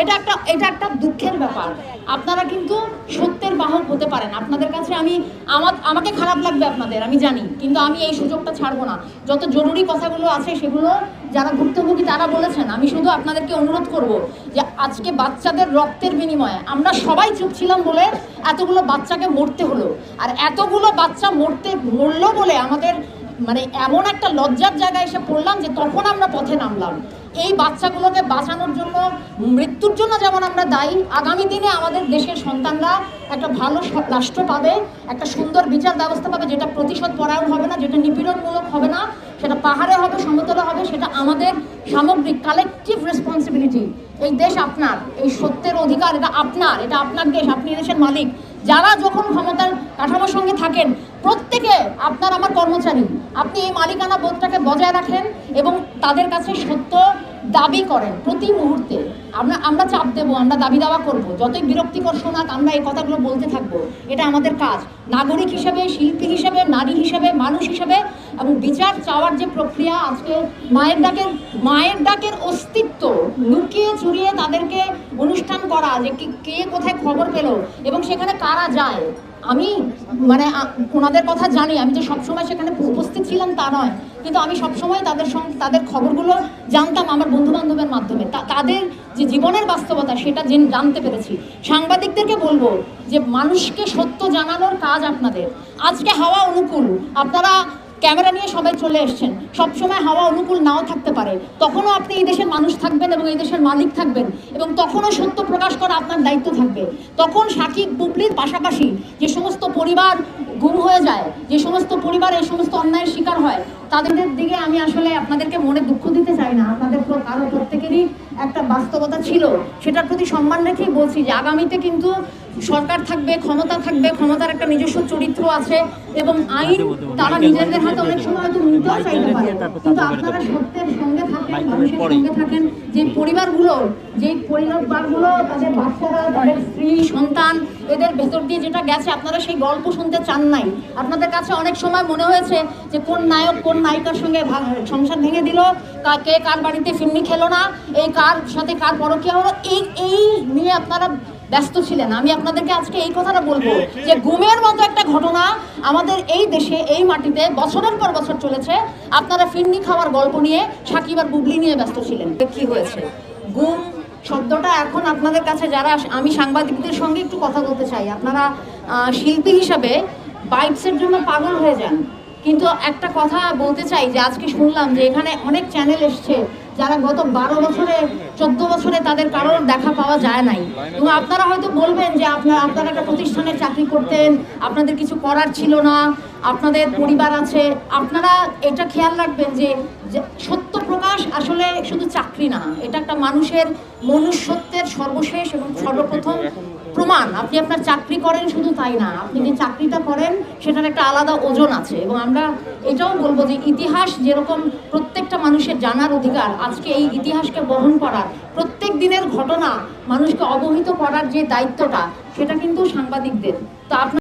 এটা একটা এটা একটা দুঃখের ব্যাপার। আপনারা কিন্তু সত্যের বাহক হতে পারেন। আপনাদের কাছে আমি, আমার, আমাকে খারাপ লাগবে আপনাদের, আমি জানি। কিন্তু আমি এই সুযোগটা ছাড়বো না। যত জরুরি কথাগুলো আছে সেগুলো যারা ভুক্তভোগী, তারা বলেছেন। আমি শুধু আপনাদেরকে অনুরোধ করব যে আজকে বাচ্চাদের রক্তের বিনিময়ে আমরা সবাই চুপ ছিলাম বলে এতগুলো বাচ্চাকে মরতে হলো। আর এতগুলো বাচ্চা মরতে, মরলো বলে আমাদের মানে এমন একটা লজ্জার জায়গায় এসে পড়লাম যে তখন আমরা পথে নামলাম। এই বাচ্চাগুলোকে বাঁচানোর জন্য, মৃত্যুর জন্য যেমন আমরা দায়ী, আগামী দিনে আমাদের দেশের সন্তানরা একটা ভালো রাষ্ট্র পাবে, একটা সুন্দর বিচার ব্যবস্থা পাবে, যেটা প্রতিশোধ পরায়ণ হবে না, যেটা নিপীড়নমূলক হবে না, সেটা পাহাড়ে হবে, সমতলে হবে, সেটা আমাদের সামগ্রিক কালেকটিভ রেসপন্সিবিলিটি এই দেশ আপনার, এই সত্যের অধিকার, এটা আপনার এটা আপনার দেশ, আপনি দেশের মালিক। যারা যখন ক্ষমতার কাঠামোর সঙ্গে থাকেন, প্রত্যেকে আপনার আমার কর্মচারী, আপনি এই মালিকানা বোধটাকে বজায় রাখেন এবং তাদের কাছে সত্য দাবি করেন প্রতি মুহূর্তে। আমরা আমরা চাপ দেবো, আমরা দাবি দাওয়া করব। যতই বিরক্তিকর শোনাক, আমরা এই কথাগুলো বলতে থাকব। এটা আমাদের কাজ। নাগরিক হিসেবে, শিল্পী হিসেবে, নারী হিসেবে, মানুষ হিসেবে এবং বিচার চাওয়ার যে প্রক্রিয়া আজকে মায়ের ডাকের মায়ের ডাকের অস্তিত্ব লুকিয়ে চুরিয়ে তাদেরকে অনুষ্ঠান করা, যে কে- কোথায় খবর পেল এবং সেখানে কারা যায়, আমি মানে ওনাদের কথা জানি। আমি যে সবসময় সেখানে উপস্থিত ছিলাম তা নয়। কিন্তু আমি সবসময় তাদের সঙ্গে, তাদের খবরগুলো জানতাম। আমার তাদের যে জীবনের বাস্তবতা, সেটা জেন- জানতে পেরেছি। সাংবাদিকদেরকে বলব যে মানুষকে সত্য জানানোর কাজ আপনাদের। আজকে হাওয়া অনুকূল। আপনারা ক্যামেরা নিয়ে সবাই চলে এসছেন। সবসময় হাওয়া অনুকূল নাও থাকতে পারে। তখনও আপনি এই দেশের মানুষ থাকবেন এবং এই দেশের মালিক থাকবেন এবং তখনও সত্য প্রকাশ করা আপনার দায়িত্ব থাকবে। তখন সাকিব, বুবলির পাশাপাশি যে সমস্ত পরিবার গুম হয়ে যায়, যে সমস্ত পরিবার এই সমস্ত অন্যায়ের শিকার হয়, তাদের দিকে আমি আসলে আপনাদেরকে মনে দুঃখ দিতে চাই না। আপনাদের কারও প্রত্যেকেরই একটা বাস্তবতা ছিল। সেটার প্রতি সম্মান রেখেই বলছি যে আগামীতে কিন্তু সরকার থাকবে ক্ষমতা থাকবে ক্ষমতার একটা নিজস্ব চরিত্র আছে এবং আইন তারা নিজেদের হাতে অনেক সময় হয়তো নিতেও চাইতে পারে। কিন্তু আপনারা সত্যের সঙ্গে থাকেন মানুষের সঙ্গে থাকেন যে পরিবারগুলো যে পরিবারগুলো তাদের বাচ্চারা তাদের স্ত্রী সন্তান এদের ভেতর দিয়ে যেটা গেছে আপনারা সেই গল্প শুনতে চান নাই। আপনাদের কাছে অনেক সময় মনে হয়েছে যে কোন নায়ক কোন নায়িকার সঙ্গে সংসার ভেঙে দিল কা- কে কার বাড়িতে ফিল্মি খেলো না এই কার সাথে কার পরকিয়া হলো এই এই নিয়ে আপনারা ব্যস্ত ছিলেন। আমি আপনাদেরকে আজকে এই কথাটা বলব যে গুমের মতো একটা ঘটনা আমাদের এই দেশে, এই মাটিতে বছরের পর বছর চলেছে। আপনারা ফিরনি খাওয়ার গল্প নিয়ে, সাকিব আর বুবলি নিয়ে ব্যস্ত ছিলেন। কি হয়েছে? গুম শব্দটা এখন আপনাদের কাছে যারা আমি সাংবাদিকদের সঙ্গে একটু কথা বলতে চাই, আপনারা শিল্পী হিসাবে বাইটসের জন্য পাগল হয়ে যান। কিন্তু একটা কথা বলতে চাই যে আজকে শুনলাম যে এখানে অনেক চ্যানেল এসছে যারা গত বারো বছরে, চোদ্দ বছরে তাদের কারোর দেখা পাওয়া যায় নাই। এবং আপনারা হয়তো বলবেন যে আপনারা আপনারা একটা প্রতিষ্ঠানে চাকরি করতেন, আপনাদের কিছু করার ছিল না। আপনাদের পরিবার আছে, আপনারা এটা খেয়াল রাখবেন যে সত্য প্রকাশ আসলে শুধু চাকরি না, এটা একটা মানুষের মনুষ্যত্বের সর্বশেষ এবং সর্বপ্রথম প্রমাণ। আপনি আপনার চাকরি করেন শুধু তাই না, আপনি যে চাকরিটা করেন, সেটার একটা আলাদা ওজন আছে এবং আমরা এটাও বলব যে ইতিহাস যেরকম প্রত্যেকটা মানুষের জানার অধিকার, আজকে এই ইতিহাসকে বহন করার প্রত্যেক দিনের ঘটনা মানুষকে অবহিত করার যে দায়িত্বটা, সেটা কিন্তু সাংবাদিকদের। তো আপনার